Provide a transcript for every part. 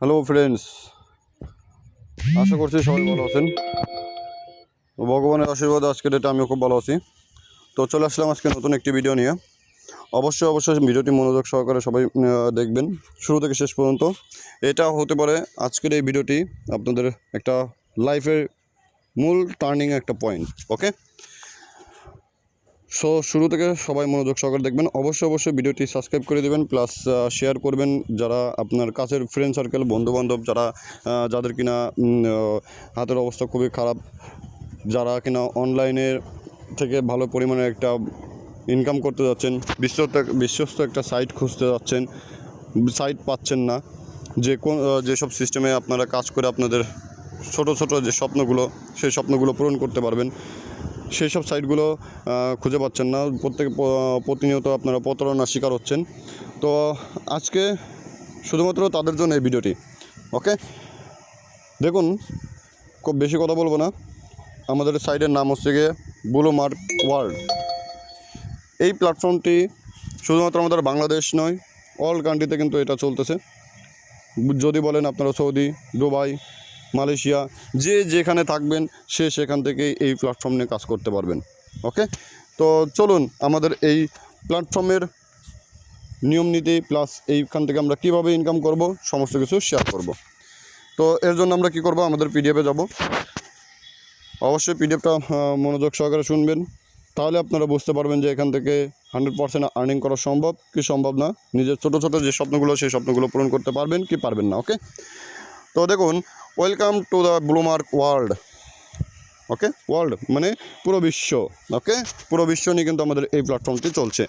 Hello friends আশা করছি সবাই ভালো আছেন। ভগবানের আশীর্বাদ আজকের ডেটে আমিও খুব ভালো আছি। তো চলে আসলাম আজকে নতুন একটি ভিডিও নিয়ে। অবশ্যই অবশ্যই ভিডিওটি মনোযোগ সহকারে সবাই দেখবেন। শুরু থেকে শেষ পর্যন্ত। এটা হতে পারে আজকের এই ভিডিওটি আপনাদের একটা লাইফের মূল টার্নিং একটা পয়েন্ট ওকে সো শুরু থেকে সবাই মনোযোগ সহকারে দেখবেন। অবশ্যই অবশ্যই ভিডিওটি সাবস্ক্রাইব করে দেবেন প্লাস শেয়ার করবেন যারা আপনার কাছের ফ্রেন্ড সার্কেল বন্ধুবান্ধব যারা যাদের কিনা হাতের অবস্থা খুবই খারাপ, যারা কিনা অনলাইনের থেকে ভালো পরিমাণে একটা ইনকাম করতে যাচ্ছেন, বিশ্বস্ত বিশ্বস্ত একটা সাইট খুঁজতে যাচ্ছেন সাইট পাচ্ছেন না, যে কোন যেসব সিস্টেমে আপনারা কাজ করে আপনাদের ছোট ছোট যে স্বপ্নগুলো, সেই স্বপ্নগুলো পূরণ করতে পারবেন। সেই সব সাইটগুলো খুঁজে পাচ্ছেন না। প্রত্যেক প্রতিনিয়ত আপনারা প্রতারণার শিকার হচ্ছেন। তো আজকে শুধুমাত্র তাদের জন্য এই ভিডিওটি, ওকে? দেখুন, খুব বেশি কথা বলব না। আমাদের সাইটের নাম হচ্ছে গিয়ে বুলো মার্ক ওয়ার্ল্ড। এই প্ল্যাটফর্মটি শুধুমাত্র আমাদের বাংলাদেশ নয়, অল কান্ট্রিতে কিন্তু এটা চলতেছে। যদি বলেন আপনারা সৌদি, দুবাই মালয়েশিয়া, যে যেখানে থাকবেন, সে সেখান থেকে এই প্ল্যাটফর্ম নিয়ে কাজ করতে পারবেন ওকে তো চলুন আমাদের এই প্ল্যাটফর্মের নিয়ম নীতি প্লাস এইখান থেকে আমরা কীভাবে ইনকাম করব, সমস্ত কিছু শেয়ার করব। তো এর জন্য আমরা কি করব, আমাদের পিডিএফে যাব। অবশ্যই পিডিএফটা মনোযোগ সহকারে শুনবেন। তাহলে আপনারা বুঝতে পারবেন যে এখান থেকে হান্ড্রেড পার্সেন্ট আর্নিং করা সম্ভব, কি সম্ভব না। নিজের ছোটো ছোটো যে স্বপ্নগুলো, সেই স্বপ্নগুলো পূরণ করতে পারবেন, কি পারবেন না ওকে তো দেখুন welcome to the Bluemark world okay world মানে পুরো বিশ্ব ওকে পুরো বিশ্ব নিয়ে কিন্তু আমাদের এই প্ল্যাটফর্মটি চলছে।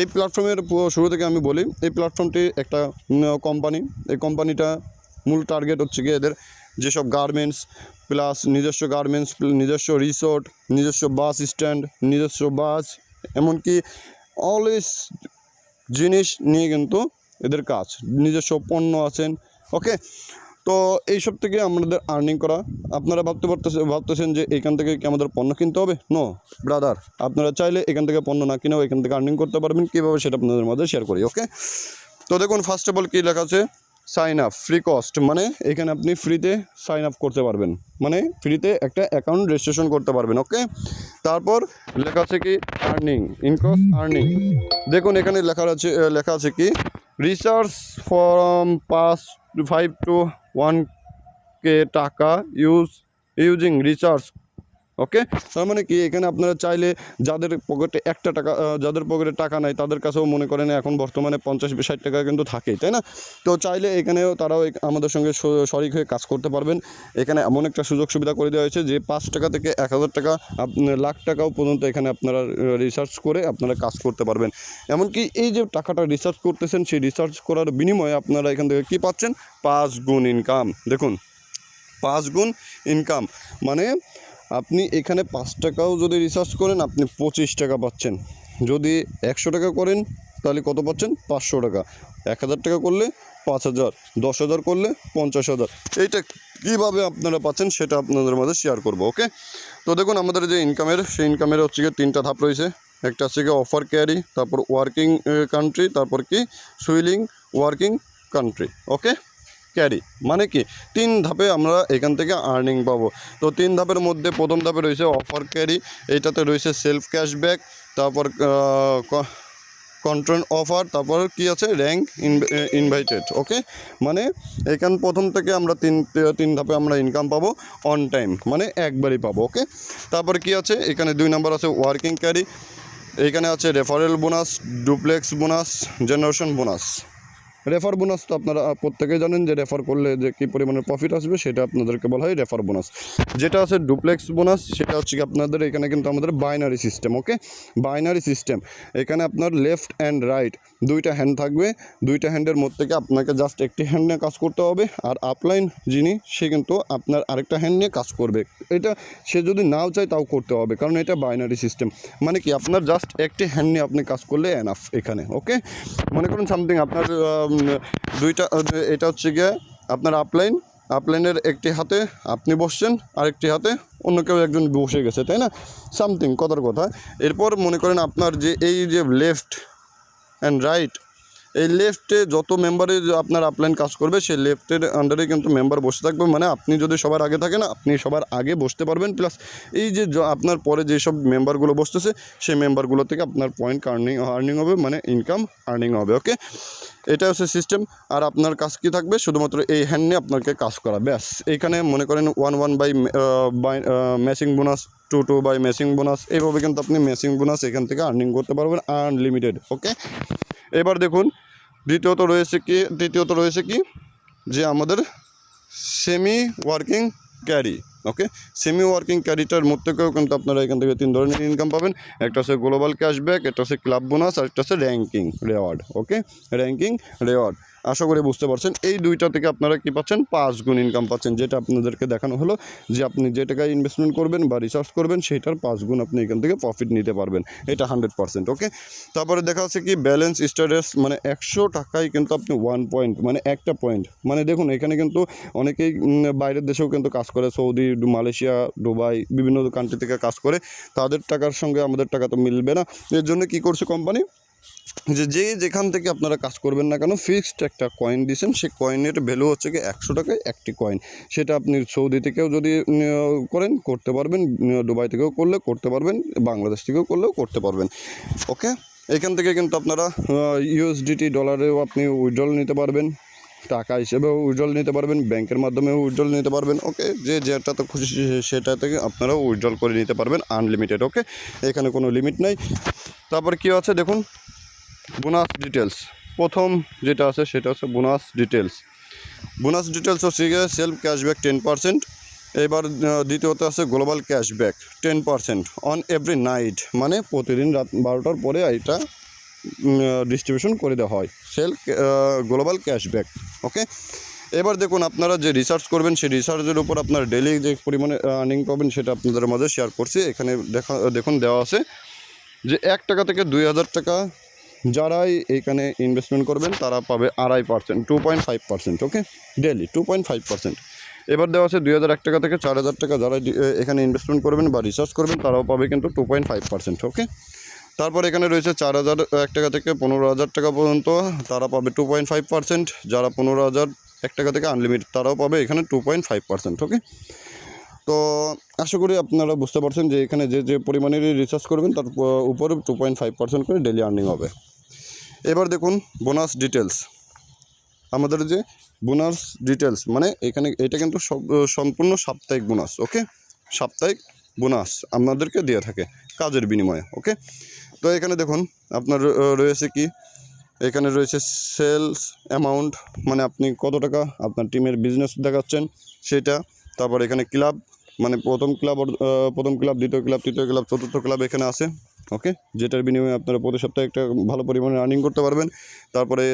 এই প্ল্যাটফর্মের শুরু থেকে আমি বলি, এই প্ল্যাটফর্মটি একটা কোম্পানি এই কোম্পানিটা মূল টার্গেট হচ্ছে গিয়ে এদের যেসব গার্মেন্টস প্লাস নিজস্ব গার্মেন্টস নিজস্ব রিসোর্ট নিজস্ব বাস স্ট্যান্ড নিজস্ব বাস এমনকি অলওয়েজ জিনিস নিয়ে কিন্তু এদের কাজ। নিজস্ব পণ্য আছেন ওকে তো এইসব থেকে আমাদের আর্নিং করা। আপনারা ভাবতে পারতেছে ভাবতেছেন যে এখান থেকে কি আমাদের পণ্য কিনতে হবে? নো ব্রাদার আপনারা চাইলে এখান থেকে পণ্য না কিনেও এখান থেকে আর্নিং করতে পারবেন। কীভাবে সেটা আপনাদের মধ্যে শেয়ার করি ওকে তো দেখুন ফার্স্ট অফ অল কী লেখা আছে? সাইন আপ ফ্রি কস্ট মানে এখানে আপনি ফ্রিতে সাইন আপ করতে পারবেন। মানে ফ্রিতে একটা অ্যাকাউন্ট রেজিস্ট্রেশন করতে পারবেন ওকে তারপর লেখা আছে কি? আর্নিং ইনক্রস আর্নিং দেখুন, এখানে লেখা আছে লেখা আছে কি? Research from pass five two one কে টাকা ইউজ ইউজিং রিচার্জ ওকে তার মানে কি? এখানে আপনারা চাইলে যাদের পকেটে একটা টাকা যাদের পকেটে টাকা নাই, তাদের কাছেও মনে করেন এখন বর্তমানে পঞ্চাশ ষাট টাকা কিন্তু থাকেই তাই না? তো চাইলে এখানেও তারাও আমাদের সঙ্গে স- শরিক হয়ে কাজ করতে পারবেন। এখানে এমন একটা সুযোগ সুবিধা করে দেওয়া হয়েছে যে পাঁচ টাকা থেকে এক হাজার টাকা লাখ টাকাও পর্যন্ত এখানে আপনারা রিসার্চ করে আপনারা কাজ করতে পারবেন। এমনকি এই যে টাকাটা রিসার্চ করতেছেন, সেই রিসার্চ করার বিনিময়ে আপনারা এখান থেকে কী পাচ্ছেন? পাঁচ গুণ ইনকাম দেখুন, পাঁচ গুণ ইনকাম মানে আপনি এখানে পাঁচ টাকাও যদি রিচার্জ করেন, আপনি পঁচিশ টাকা পাচ্ছেন। যদি একশো টাকা করেন, তাহলে কত পাচ্ছেন? পাঁচশো টাকা। এক হাজার টাকা করলে পাঁচ হাজার, দশ হাজার করলে পঞ্চাশ হাজার। এইটা কীভাবে আপনারা পাচ্ছেন, সেটা আপনাদের মাঝে শেয়ার করব ওকে তো দেখুন, আমাদের যে ইনকামের সেই ইনকামের হচ্ছে গিয়ে তিনটা ধাপ রয়েছে। একটা হচ্ছে গিয়ে অফার ক্যারি তারপর ওয়ার্কিং কান্ট্রি তারপর কি? সুইলিং ওয়ার্কিং কান্ট্রি ওকে ক্যারি মানে কি? তিন ধাপে আমরা এখান থেকে আর্নিং পাবো। তো তিন ধাপের মধ্যে প্রথম ধাপে রয়েছে অফার ক্যারি এইটাতে রয়েছে সেলফ ক্যাশব্যাক তারপর কন্ট্রোল অফার তারপর কি আছে? র্যাঙ্ক ইনভাইটেড ওকে মানে এখান প্রথম থেকে আমরা তিন তিন ধাপে আমরা ইনকাম পাবো অন টাইম মানে একবারই পাবো ওকে তারপর কি আছে? এখানে দুই নাম্বার আছে ওয়ার্কিং ক্যারি এইখানে আছে referral bonus duplex bonus generation bonus refer bonus তো আপনারা প্রত্যেকেই জানেন যে রেফার করলে যে কী পরিমাণের প্রফিট আসবে সেটা আপনাদেরকে বলা হয় রেফার বোনাস যেটা আছে ডুপ্লেক্স বোনাস সেটা হচ্ছে কি আপনাদের এখানে কিন্তু আমাদের binary system okay binary system এখানে আপনার লেফট অ্যান্ড রাইট দুইটা হ্যান্ড থাকবে। দুইটা হ্যান্ডের মধ্যে থেকে আপনাকে জাস্ট একটি হ্যান্ড নিয়ে কাজ করতে হবে, আর আপলাইন যিনি, সে কিন্তু আপনার আরেকটা হ্যান্ড নিয়ে কাজ করবে। এটা সে যদি নাও চায় তাও করতে হবে, কারণ এটা বাইনারি সিস্টেম মানে কি আপনার জাস্ট একটি হ্যান্ড নিয়ে আপনি কাজ করলে এনাফ এখানে ওকে মনে করুন সামথিং আপনার দুইটা এটা হচ্ছে গিয়ে আপনার আপলাইন আপলাইনের একটি হাতে আপনি বসছেন, আরেকটি হাতে অন্য কেউ একজন বসে গেছে, তাই না? সামথিং কথার কথা। এরপর মনে করেন আপনার যে এই যে লেফট অ্যান্ড রাইট এই লেফটে যত মেম্বারে আপনার আপলাইন কাজ করবে, সেই লেফটের আন্ডারে কিন্তু মেম্বার বসে থাকবে। মানে আপনি যদি সবার আগে থাকেন, আপনি সবার আগে বসতে পারবেন। প্লাস এই যে আপনার পরে যেসব মেম্বারগুলো বসতেছে, সেই মেম্বারগুলো থেকে আপনার পয়েন্ট আর্নিং আর্নিং হবে মানে ইনকাম আর্নিং হবে ওকে এটা হচ্ছে সিস্টেম আর আপনার কাজ কি থাকবে? শুধুমাত্র এই হ্যান্ড নিয়ে আপনাকে কাজ করা, ব্যাস। এইখানে মনে করেন one one by by matching bonus two two by matching bonus এইভাবে কিন্তু আপনি ম্যাচিং বোনাস এখান থেকে আর্নিং করতে পারবেন আনলিমিটেড ওকে এবার দেখুন দ্বিতীয়ত রয়েছে কি তৃতীয়ত রয়েছে কি, যে আমাদের semi working carry okay semi working ক্যারিটার মধ্যে থেকেও কিন্তু আপনারা এখান থেকে তিন ধরনের ইনকাম পাবেন। একটা হচ্ছে গ্লোবাল ক্যাশব্যাক একটা হচ্ছে ক্লাব বোনাস আর একটা হচ্ছে ranking reward okay ranking reward আশা করি বুঝতে পারছেন। এই দুইটা থেকে আপনারা কি পাচ্ছেন? পাঁচ গুণ ইনকাম পাচ্ছেন। যেটা আপনাদেরকে দেখানো হলো যে আপনি যে টাকায় ইনভেস্টমেন্ট করবেন বা রিসার্চ করবেন, সেটার পাঁচ গুণ আপনি এখান থেকে প্রফিট নিতে পারবেন। এটা হান্ড্রেড পার্সেন্ট ওকে তারপরে দেখা যাচ্ছে কি ব্যালেন্স স্ট্যাটাস মানে একশো টাকায় কিন্তু আপনি ওয়ান পয়েন্ট মানে একটা পয়েন্ট মানে দেখুন, এখানে কিন্তু অনেকেই বাইরের দেশেও কিন্তু কাজ করে। সৌদি মালয়েশিয়া, দুবাই, বিভিন্ন কান্ট্রি থেকে কাজ করে। তাদের টাকার সঙ্গে আমাদের টাকা তো মিলবে না। এর জন্য কি করছে কোম্পানি যে যে যেখান থেকে আপনারা কাজ করবেন না কেন ফিক্সড একটা কয়েন দিয়েছেন সেই কয়েনের ভ্যালু হচ্ছে কি একশো টাকায় একটি কয়েন সেটা আপনি সৌদি থেকেও যদি করেন, করতে পারবেন দুবাই থেকেও করলে করতে পারবেন, বাংলাদেশ থেকেও করলেও করতে পারবেন। ওকে এখান থেকে কিন্তু আপনারা ইউএসডিটি ডলারেও আপনি উইড্রল নিতে পারবেন, টাকা হিসেবেও উইড্রল নিতে পারবেন, ব্যাংকের মাধ্যমেও উইড্রল নিতে পারবেন ওকে যে যেটাতে খুশি সেটা থেকে আপনারা উইড্রল করে নিতে পারবেন আনলিমিটেড ওকে এখানে কোনো লিমিট নেই। তারপর কী আছে দেখুন বোনাস ডিটেলস প্রথম যেটা আছে সেটা হচ্ছে বোনাস ডিটেলস বোনাস ডিটেলস হচ্ছে গিয়ে সেলফ ক্যাশব্যাক টেন পার্সেন্ট। এবার দ্বিতীয়ত আছে global cashback ten percent on every night. মানে প্রতিদিন রাত বারোটার পরে এটা ডিস্ট্রিবিউশন করে দেওয়া হয়। Sell global cashback, okay? এবার দেখুন, আপনারা যে রিসার্চ করবেন, সেই রিসার্চের উপর আপনার ডেলি যে পরিমাণে আর্নিং পাবেন, সেটা আপনাদের মাঝে শেয়ার করছি। এখানে দেখা, দেখুন দেওয়া আছে যে এক টাকা থেকে দুই হাজার টাকা যারাই এখানে ইনভেস্টমেন্ট করবেন, তারা পাবে আড়াই percent two point five percent okay daily two point five percent এবার দেওয়া আছে দুই হাজার এক টাকা থেকে চার হাজার টাকা। যারা এখানে ইনভেস্টমেন্ট করবেন বা রিসার্চ করবেন, তারাও পাবে কিন্তু two point five percent okay তারপর এখানে রয়েছে চার হাজার এক টাকা থেকে পনেরো হাজার টাকা পর্যন্ত, তারা পাবে টু পয়েন্ট ফাইভ পার্সেন্ট যারা পনেরো হাজার এক টাকা থেকে আনলিমিটেড তারাও পাবে এখানে two point five percent okay তো আশা করি আপনারা বুঝতে পারছেন যে এখানে যে যে পরিমাণের রিসার্চ করবেন, তার উপরে টু পয়েন্ট ফাইভ পার্সেন্ট করে ডেলি আর্নিং হবে। এবার দেখুন বোনাস ডিটেলস। আমাদের যে বোনাস ডিটেলস মানে এখানে এটা কিন্তু সম্পূর্ণ সাপ্তাহিক বোনাস, ওকে? সাপ্তাহিক বোনাস আপনাদেরকে দিয়ে থাকে কাজের বিনিময়ে, ওকে? তো এখানে দেখুন, আপনার রয়েছে কি? এখানে রয়েছে সেলস অ্যামাউন্ট মানে আপনি কত টাকা আপনার টিমের বিজনেস দেখাচ্ছেন সেটা। তারপর এখানে ক্লাব মানে প্রথম ক্লাব প্রথম ক্লাব, দ্বিতীয় ক্লাব, তৃতীয় ক্লাব, চতুর্থ ক্লাব এখানে আছে। ওকে? যেটার বিনিময়ে আপনারা প্রতি সপ্তাহে একটা ভালো পরিমাণে আর্নিং করতে পারবেন। তারপরে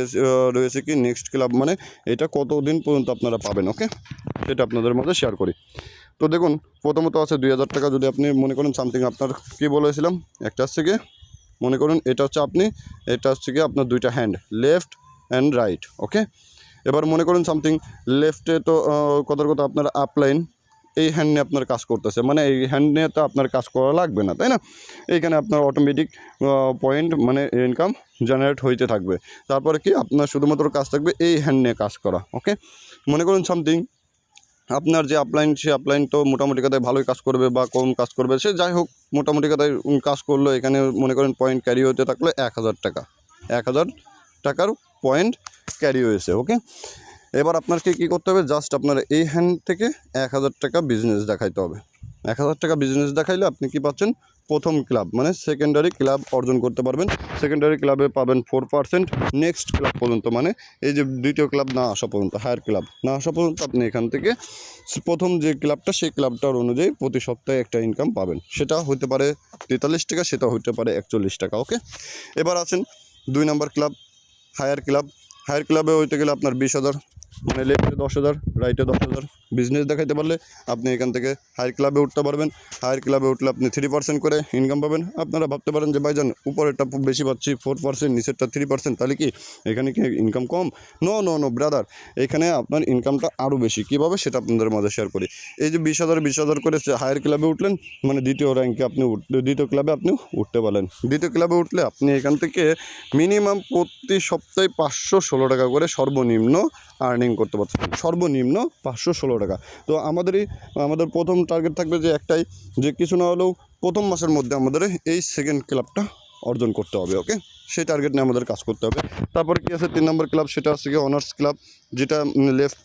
রয়েছে কি নেক্সট ক্লাব মানে এটা কত দিন পর্যন্ত আপনারা পাবেন, ওকে? সেটা আপনাদের মধ্যে শেয়ার করি। তো দেখুন, প্রথমত আছে দুই হাজার টাকা যদি আপনি মনে করেন সামথিং আপনার কী বলেছিলাম? একটা হচ্ছে গিয়ে, মনে করুন এটা হচ্ছে আপনি, এটা হচ্ছে গিয়ে আপনার দুইটা hand left and right okay? এবার মনে করুন সামথিং লেফটে তো কথার কথা আপনার আপলাইন এই হ্যান্ড নিয়ে আপনার কাজ করতেছে। মানে এই হ্যান্ড নিয়ে তো আপনার কাজ করা লাগবে না, তাই না? এইখানে আপনার অটোমেটিক পয়েন্ট মানে ইনকাম জেনারেট হইতে থাকবে। তারপরে কি? আপনার শুধুমাত্র কাজ থাকবে এই হ্যান্ড নিয়ে কাজ করা ওকে মনে করুন সামথিং আপনার যে আপলাইন সে আপলাইন তো মোটামুটি কথায় ভালোই কাজ করবে বা কম কাজ করবে। সে যাই হোক, মোটামুটি কথায় কাজ করল, এখানে মনে করেন পয়েন্ট ক্যারি হতে থাকল এক হাজার টাকা। এক হাজার টাকার পয়েন্ট ক্যারি হয়েছে ওকে এবার আপনাকে কী করতে হবে? জাস্ট আপনার এই হ্যান্ড থেকে এক হাজার টাকা বিজনেস দেখাইতে হবে। এক হাজার টাকা বিজনেস দেখাইলে আপনি কি পাচ্ছেন? প্রথম ক্লাব মানে সেকেন্ডারি ক্লাব অর্জন করতে পারবেন। সেকেন্ডারি ক্লাবে পাবেন ফোর পার্সেন্ট নেক্সট ক্লাব পর্যন্ত মানে এই যে দ্বিতীয় ক্লাব না আসা পর্যন্ত হায়ার ক্লাব না আসা পর্যন্ত আপনি এখান থেকে প্রথম যে ক্লাবটা সেই ক্লাবটার অনুযায়ী প্রতি সপ্তাহে একটা ইনকাম পাবেন। সেটা হতে পারে তেতাল্লিশ টাকা, সেটা হতে পারে একচল্লিশ টাকা ওকে এবার আছেন দুই number club higher club higher ক্লাবে হইতে গেলে আপনার বিশ হাজার মানে লেফটে দশ হাজার, রাইটে দশ হাজার। বিজনেস দেখাইতে পারলে আপনি এখান থেকে হায়ার ক্লাবে উঠতে পারবেন। হায়ার ক্লাবে উঠলে আপনি থ্রি পার্সেন্ট করে ইনকাম পাবেন। আপনারা ভাবতে পারেন যে, ভাইজান, উপরেরটা বেশি পাচ্ছি ফোর পার্সেন্ট নিচেরটা থ্রি পার্সেন্ট তাহলে কি এখানে কি ইনকাম কম? নো নো নো ব্রাদার এখানে আপনার ইনকামটা আরও বেশি। কীভাবে? সেটা আপনাদের মাঝে শেয়ার করি। এই যে বিশ হাজার বিশ হাজার করে হায়ার ক্লাবে উঠলেন মানে দ্বিতীয় র্যাঙ্কে আপনি দ্বিতীয় ক্লাবে আপনি উঠতে পারলেন। দ্বিতীয় ক্লাবে উঠলে আপনি এখান থেকে মিনিমাম প্রতি সপ্তাহে পাঁচশো ষোলো টাকা করে সর্বনিম্ন আর্নিং করতে পারছেন। সর্বনিম্ন পাঁচশো ষোলো টাকা। তো আমাদেরই আমাদের প্রথম টার্গেট থাকবে যে একটাই, যে কিছু না হলেও প্রথম মাসের মধ্যে আমাদের এই সেকেন্ড ক্লাবটা অর্জন করতে হবে ওকে সেই টার্গেট নিয়ে আমাদের কাজ করতে হবে। তারপরে কি আছে? তিন নম্বর ক্লাব সেটা হচ্ছে গিয়ে অনার্স ক্লাব যেটা লেফট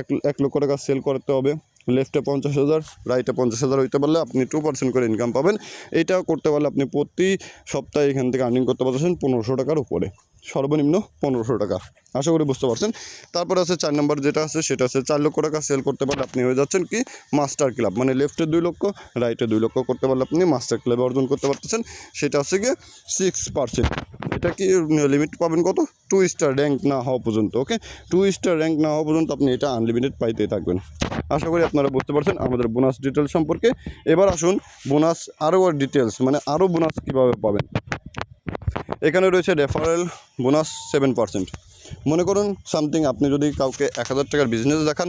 এক এক লক্ষ টাকা সেল করতে হবে। লেফটে পঞ্চাশ হাজার রাইটে পঞ্চাশ হাজার হইতে পারলে আপনি টু পার্সেন্ট করে ইনকাম পাবেন। এইটা করতে পারলে আপনি প্রতি সপ্তাহে এখান থেকে আর্নিং করতে পারছেন পনেরোশো টাকার উপরে। সর্বনিম্ন পনেরোশো টাকা। আশা করি বুঝতে পারছেন। তারপরে আছে চার নম্বর যেটা আছে, সেটা আছে চার লক্ষ টাকা সেল করতে পারলে আপনি হয়ে যাচ্ছেন কি? মাস্টার ক্লাব মানে লেফটে দুই লক্ষ রাইটে দুই লক্ষ করতে পারলে আপনি মাস্টার ক্লাবে অর্জন করতে পারতেছেন। সেটা হচ্ছে গিয়ে সিক্স পার্সেন্ট এটা কি লিমিট পাবেন কত? টু স্টার র্যাঙ্ক না হওয়া পর্যন্ত ওকে টু স্টার র্যাঙ্ক না হওয়া পর্যন্ত আপনি এটা আনলিমিটেড পাইতেই থাকবেন। আশা করি আপনারা বুঝতে পারছেন আমাদের বোনাস ডিটেলস সম্পর্কে। এবার আসুন বোনাস আরও ডিটেলস মানে আরও বোনাস কীভাবে পাবেন? এখানে রয়েছে রেফারেল বোনাস সেভেন পার্সেন্ট মনে করুন সামথিং আপনি যদি কাউকে এক হাজার টাকার বিজনেস দেখান,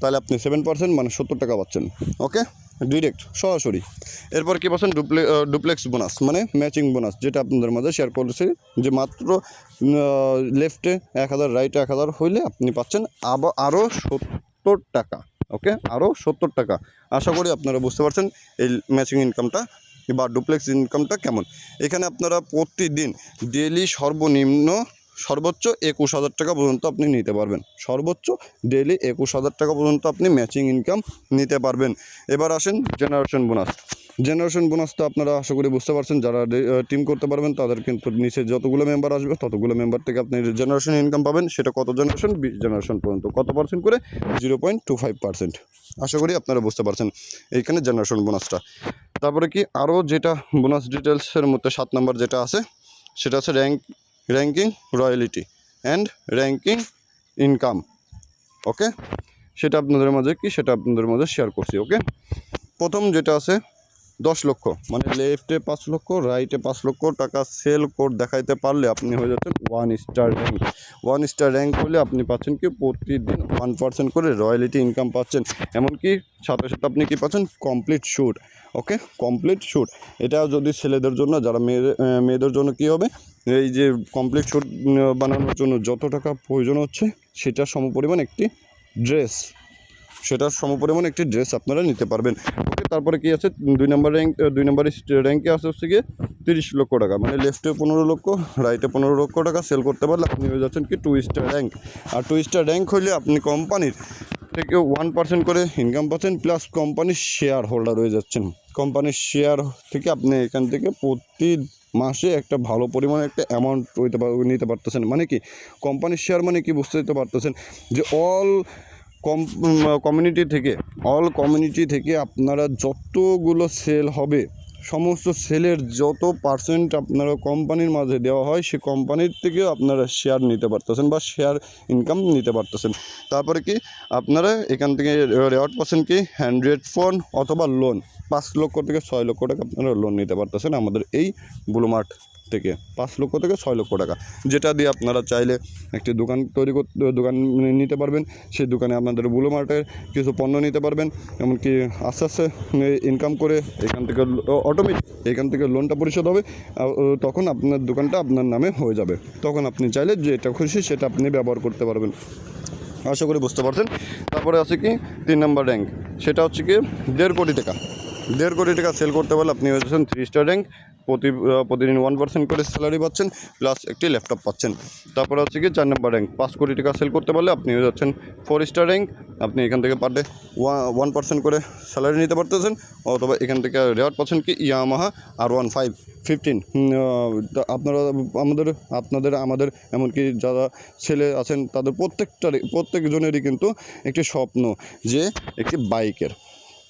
তাহলে আপনি সেভেন পার্সেন্ট মানে সত্তর টাকা পাচ্ছেন। ওকে ডিরেক্ট সরাসরি। এরপর কী পাচ্ছেন? ডুপ্লে ডুপ্লেক্স বোনাস মানে ম্যাচিং বোনাস যেটা আপনাদের মাঝে শেয়ার করেছি, যে মাত্র লেফটে এক হাজার রাইটে এক হাজার হইলে আপনি পাচ্ছেন আবার আরও সত্তর টাকা। ওকে আরও সত্তর টাকা। আশা করি আপনারা বুঝতে পারছেন এই ম্যাচিং ইনকামটা বা ডুপ্লেক্স ইনকামটা কেমন? এখানে আপনারা প্রতিদিন ডেলি সর্বনিম্ন সর্বোচ্চ একুশ হাজার টাকা পর্যন্ত আপনি নিতে পারবেন। সর্বোচ্চ ডেলি একুশ হাজার টাকা পর্যন্ত আপনি ম্যাচিং ইনকাম নিতে পারবেন। এবার আসেন জেনারেশন বোনাস জেনারেশন বোনাস তো আপনারা আশা করি বুঝতে পারছেন, যারা টিম করতে পারবেন তাদের কিন্তু নিচে যতগুলো মেম্বার আসবে, ততগুলো মেম্বার থেকে আপনি জেনারেশন ইনকাম পাবেন। সেটা কত জেনারেশন বিশ জেনারেশন পর্যন্ত। কত পার্সেন্ট করে? Zero point two five percent আশা করি আপনারা বুঝতে পারছেন এইখানে জেনারেশন বোনাসটা তারপরে কি? আরও যেটা বোনাস ডিটেলসের মধ্যে সাত নাম্বার যেটা আছে, সেটা আছে rank ranking royalty and ranking income okay সেটা আপনাদের মাঝে কি? সেটা আপনাদের মাঝে শেয়ার করছি ওকে প্রথম যেটা আছে দশ লক্ষ। মানে লেফটে পাঁচ লক্ষ রাইটে পাঁচ লক্ষ টাকা সেল কোড দেখাইতে পারলে আপনি হয়ে যাচ্ছেন one star rank one star rank হলে আপনি পাচ্ছেন কি প্রতিদিন ওয়ান পার্সেন্ট করে রয়্যালিটি ইনকাম পাচ্ছেন। এমনকি সাথে সাথে আপনি কি পাচ্ছেন complete suit okay complete suit এটা যদি ছেলেদের জন্য, যারা মেয়েদের মেয়েদের জন্য কী হবে? এই যে কমপ্লিট শ্যুট বানানোর জন্য যত টাকা প্রয়োজন হচ্ছে সেটা সমপরিমাণ একটি ড্রেস সেটার সমপরিমাণ একটি ড্রেস আপনারা নিতে পারবেন। ওকে, তারপরে কি আছে? দুই নম্বর র্যাঙ্ক দুই নম্বর র্যাঙ্কে আছে হচ্ছে গিয়ে তিরিশ লক্ষ টাকা। মানে লেফটে পনেরো লক্ষ রাইটে পনেরো লক্ষ টাকা সেল করতে পারলে আপনি হয়ে যাচ্ছেন কি টু স্টার র্যাঙ্ক আর টু স্টার র্যাঙ্ক হলে আপনি কোম্পানির থেকে ওয়ান পার্সেন্ট করে ইনকাম পাচ্ছেন প্লাস কোম্পানির শেয়ার হোল্ডার হয়ে যাচ্ছেন। কোম্পানির শেয়ার থেকে আপনি এখান থেকে প্রতি মাসে একটা ভালো পরিমাণে একটা অ্যামাউন্ট নিতে পারতেছেন। মানে কি? কোম্পানির শেয়ার মানে কি? বুঝতে দিতে পারতেছেন যে অল কম কমিউনিটি থেকে অল কমিউনিটি থেকে আপনারা যতগুলো সেল হবে, সমস্ত সেলের যত পার্সেন্ট আপনারা কোম্পানির মাঝে দেওয়া হয়, সে কোম্পানির থেকেও আপনারা শেয়ার নিতে পারতেছেন বা শেয়ার ইনকাম নিতে পারতেছেন। তারপরে কি, আপনারা এখান থেকে রেওয়ার্ড পাচ্ছেন কি হ্যান্ড্রেড ফোন অথবা লোন পাঁচ লক্ষ থেকে ছয় লক্ষ টাকা আপনারা লোন নিতে পারতেছেন আমাদের এই ব্লুমার্ট থেকে, পাঁচ লক্ষ থেকে ছয় লক্ষ টাকা। যেটা দিয়ে আপনারা চাইলে একটি দোকান তৈরি করতে দোকান নিতে পারবেন। সেই দোকানে আপনাদের ব্লু মার্টের কিছু পণ্য নিতে পারবেন। এমনকি আস্তে আস্তে ইনকাম করে এখান থেকে অটোমেটিক এখান থেকে লোনটা পরিশোধ হবে। তখন আপনার দোকানটা আপনার নামে হয়ে যাবে। তখন আপনি চাইলে যেটা খুশি সেটা আপনি ব্যবহার করতে পারবেন। আশা করি বুঝতে পারছেন। তারপরে আছে কি? তিন নম্বর র্যাঙ্ক। সেটা হচ্ছে কি, দেড় কোটি টাকা। দেড় কোটি টাকা সেল করতে পারলে আপনি হয়ে যাচ্ছেন থ্রি স্টার র্যাঙ্ক প্রতি প্রতিদিন ওয়ান পার্সেন্ট করে স্যালারি পাচ্ছেন প্লাস একটি ল্যাপটপ পাচ্ছেন। তারপর হচ্ছে কি চার নম্বর র্যাঙ্ক পাঁচ কোটি টাকা সেল করতে পারলে আপনি হয়ে যাচ্ছেন ফোর স্টার র্যাঙ্ক আপনি এখান থেকে পার ডে ওয়ান পার্সেন্ট করে স্যালারি নিতে পারতেছেন, অথবা এখান থেকে রেওয়ার্ড পাচ্ছেন কি Yamaha R one five fifteen আপনারা, আমাদের, আপনাদের, আমাদের, এমনকি যারা ছেলে আছেন, তাদের প্রত্যেকটারই, প্রত্যেকজনেরই কিন্তু একটি স্বপ্ন যে একটি বাইকের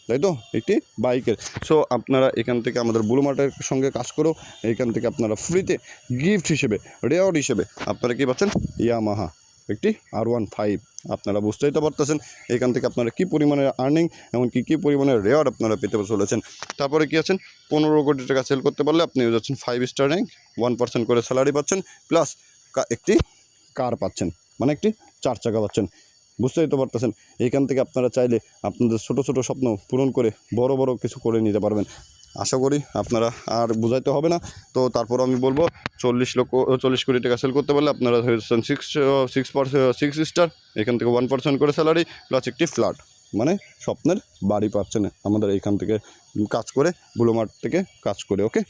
তাই তো? একটি বাইকের। সো আপনারা এখান থেকে আমাদের ব্লু মার্টের সঙ্গে কাজ করেও এখান থেকে আপনারা ফ্রিতে গিফট হিসেবে রেওয়ার্ড হিসেবে আপনারা কী পাচ্ছেন? ইয়ামাহা একটি আর ওয়ান ফাইভ আপনারা বুঝতেই তো পারতেছেন এখান থেকে আপনারা কী পরিমাণে আর্নিং এমনকি কী পরিমাণে রেওয়ার্ড আপনারা পেতে চলেছেন। তারপরে কী আছেন? পনেরো কোটি টাকা সেল করতে পারলে আপনি যাচ্ছেন five star rank one percent করে স্যালারি পাচ্ছেন প্লাস একটি কার পাচ্ছেন মানে একটি চার চাকা পাচ্ছেন। বুঝতেই তো পারতেছেন, এইখান থেকে আপনারা চাইলে আপনাদের ছোট ছোট স্বপ্ন পূরণ করে বড় বড় কিছু করে নিতে পারবেন। আশা করি আপনারা আর বুঝাইতে হবে না। তো তারপর আমি বলব, চল্লিশ লক্ষ, চল্লিশ কোটি টাকা সেল করতে পারলে আপনারা six six percent six star এখান থেকে ওয়ান পার্সেন্ট করে স্যালারি প্লাস একটি ফ্ল্যাট মানে স্বপ্নের বাড়ি পাচ্ছেন আমাদের এইখান থেকে কাজ করে বুলোমার্ট থেকে কাজ করে ওকে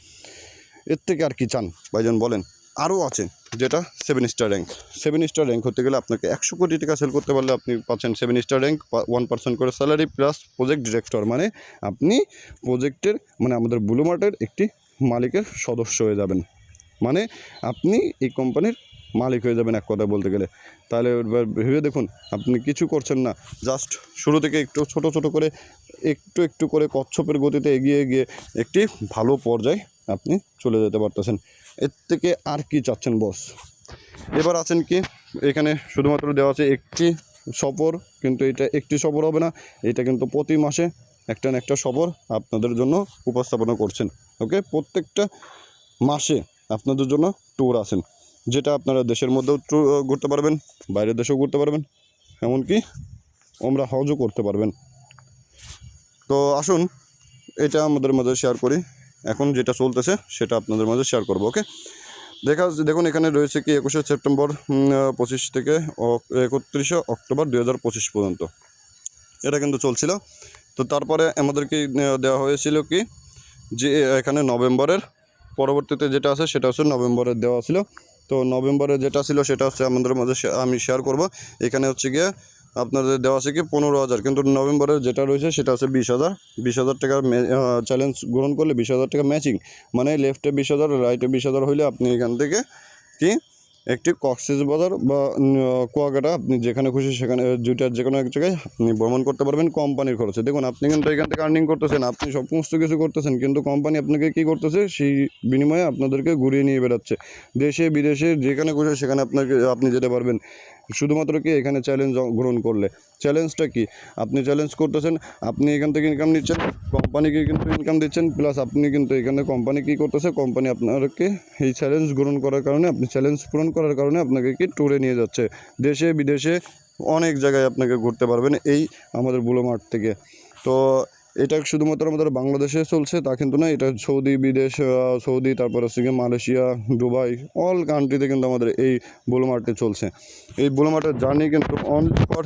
এর থেকে আর কি চান? ভাইজন বলেন। আরও আছে, যেটা seven star rank seven star rank হতে গেলে আপনাকে একশো কোটি টাকা সেল করতে পারলে আপনি পাচ্ছেন seven star rank one percent করে স্যালারি প্লাস প্রজেক্ট ডিরেক্টর মানে আপনি প্রজেক্টের মানে আমাদের ব্লুমার্টের একটি মালিকের সদস্য হয়ে যাবেন। মানে আপনি এই কোম্পানির মালিক হয়ে যাবেন এক কথা বলতে গেলে। তাহলে ভেবে দেখুন, আপনি কিছু করছেন না। জাস্ট শুরু থেকে একটু ছোট ছোট করে, একটু একটু করে কচ্ছপের গতিতে এগিয়ে গিয়ে একটি ভালো পর্যায়ে আপনি চলে যেতে পারতেছেন। এর থেকে আর কি চাচ্ছেন বস এবার আছেন কি, এখানে শুধুমাত্র দেওয়া আছে একটি সফর, কিন্তু এটা একটি সফর হবে না, এটা কিন্তু প্রতি মাসে একটা না একটা সফর আপনাদের জন্য উপস্থাপনা করছেন ওকে প্রত্যেকটা মাসে আপনাদের জন্য ট্যুর আছেন, যেটা আপনারা দেশের মধ্যেও ঘুরতে পারবেন, বাইরের দেশেও ঘুরতে পারবেন, এমনকি আমরা হজও করতে পারবেন। তো আসুন, এটা আমাদের মাঝে শেয়ার করি। এখন যেটা চলতেছে, সেটা আপনাদের মাঝে শেয়ার করব ওকে দেখা দেখুন, এখানে রয়েছে কি, একুশে সেপ্টেম্বর পঁচিশ থেকে একত্রিশে অক্টোবর দুই হাজার পঁচিশ পর্যন্ত। এটা কিন্তু চলছিল। তো তারপরে আমাদেরকে দেওয়া হয়েছিল কি, যে, এখানে নভেম্বরের পরবর্তীতে যেটা আছে, সেটা হচ্ছে নভেম্বরের দেওয়া ছিল। তো নভেম্বরে যেটা ছিল, সেটা হচ্ছে আমাদের মাঝে আমি শেয়ার করব। এখানে হচ্ছে গিয়ে আপনাদের দেওয়া আছে কি পনেরো হাজার, কিন্তু নভেম্বরের যেটা রয়েছে সেটা আছে বিশ হাজার। বিশ হাজার টাকার চ্যালেঞ্জ গ্রহণ করলে বিশ হাজার টাকা ম্যাচিং মানে লেফটে বিশ হাজার রাইটে বিশ হাজার হইলে আপনি এখান থেকে কি একটি কক্সেস বাজার বা কুয়াকাটা আপনি যেখানে খুশি সেখানে জুটার যে কোনো এক জায়গায় আপনি ভ্রমণ করতে পারবেন কোম্পানির খরচে। দেখুন, আপনি কিন্তু এখান থেকে আর্নিং করতেছেন, আপনি সমস্ত কিছু করতেছেন, কিন্তু কোম্পানি আপনাকে কী করতেছে? সেই বিনিময়ে আপনাদেরকে ঘুরিয়ে নিয়ে বেড়াচ্ছে। দেশে, বিদেশে যেখানে খুশি সেখানে আপনাকে, আপনি যেতে পারবেন। শুধুমাত্র কি এখানে চ্যালেঞ্জ গ্রহণ করলে? চ্যালেঞ্জটা কি? আপনি চ্যালেঞ্জ করতেছেন, আপনি এখান থেকে ইনকাম নিচ্ছেন কোম্পানিকে কিন্তু ইনকাম দিচ্ছেন প্লাস আপনি কিন্তু এখানে কোম্পানি কী করতেছে কোম্পানি আপনাকে এই চ্যালেঞ্জ গ্রহণ করার কারণে, আপনি চ্যালেঞ্জ পূরণ করার কারণে আপনাকে কি ট্যুরে নিয়ে যাচ্ছে। দেশে, বিদেশে অনেক জায়গায় আপনাকে ঘুরতে পারবেন এই আমাদের বুলো মার্ট থেকে। তো এটা শুধুমাত্র আমাদের বাংলাদেশে চলছে, তা কিন্তু না। এটা সৌদি, বিদেশ সৌদি, তারপর হচ্ছে গিয়ে মালয়েশিয়া, দুবাই অল কান্ট্রিতে কিন্তু আমাদের এই বুলো চলছে। এই বুলো জার্নি কিন্তু অনলি ফর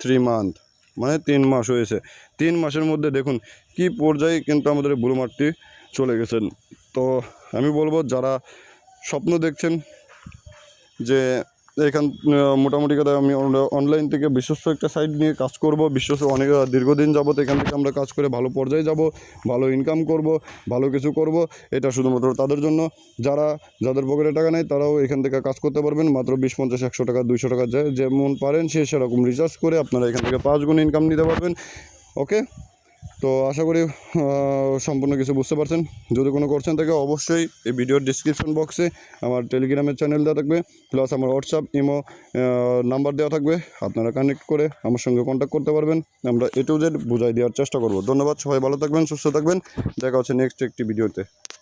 থ্রি মান্থ মানে তিন মাস হয়েছে। তিন মাসের মধ্যে দেখুন কি পর্যায়ে কিন্তু আমাদের এই বুলো চলে গেছেন তো আমি বলব, যারা স্বপ্ন দেখছেন যে এখান মোটামুটি কথা আমি অনলাইন থেকে বিশ্বস্ত একটা সাইট নিয়ে কাজ করব। বিশ্বস্ত অনেক দীর্ঘদিন যাবত এখান থেকে আমরা কাজ করে ভালো পর্যায়ে যাব, ভালো ইনকাম করব, ভালো কিছু করব, এটা শুধুমাত্র তাদের জন্য। যারা, যাদের পকেটে টাকা নেই, তারাও এখান থেকে কাজ করতে পারবেন। মাত্র বিশ, পঞ্চাশ, একশো টাকা, দুইশো টাকা যায় যেমন পারেন, সে সেরকম রিচার্জ করে আপনারা এখান থেকে পাঁচ গুণ ইনকাম নিতে পারবেন। ওকে তো আশা করি সম্পূর্ণ কিছু বুঝতে পারছেন। যদি কোনো কোশ্চেন থাকে, অবশ্যই এই ভিডিওর ডিসক্রিপশন বক্সে আমার টেলিগ্রামের চ্যানেল দেওয়া থাকবে। প্লাস আমার হোয়াটসঅ্যাপ ইমো নাম্বার দেওয়া থাকবে। আপনারা কানেক্ট করে আমার সঙ্গে কন্ট্যাক্ট করতে পারবেন। আমরা এ টু জেড বুঝাই দেওয়ার চেষ্টা করব। ধন্যবাদ, সবাই ভালো থাকবেন, সুস্থ থাকবেন। দেখা হচ্ছে নেক্সট একটি ভিডিওতে।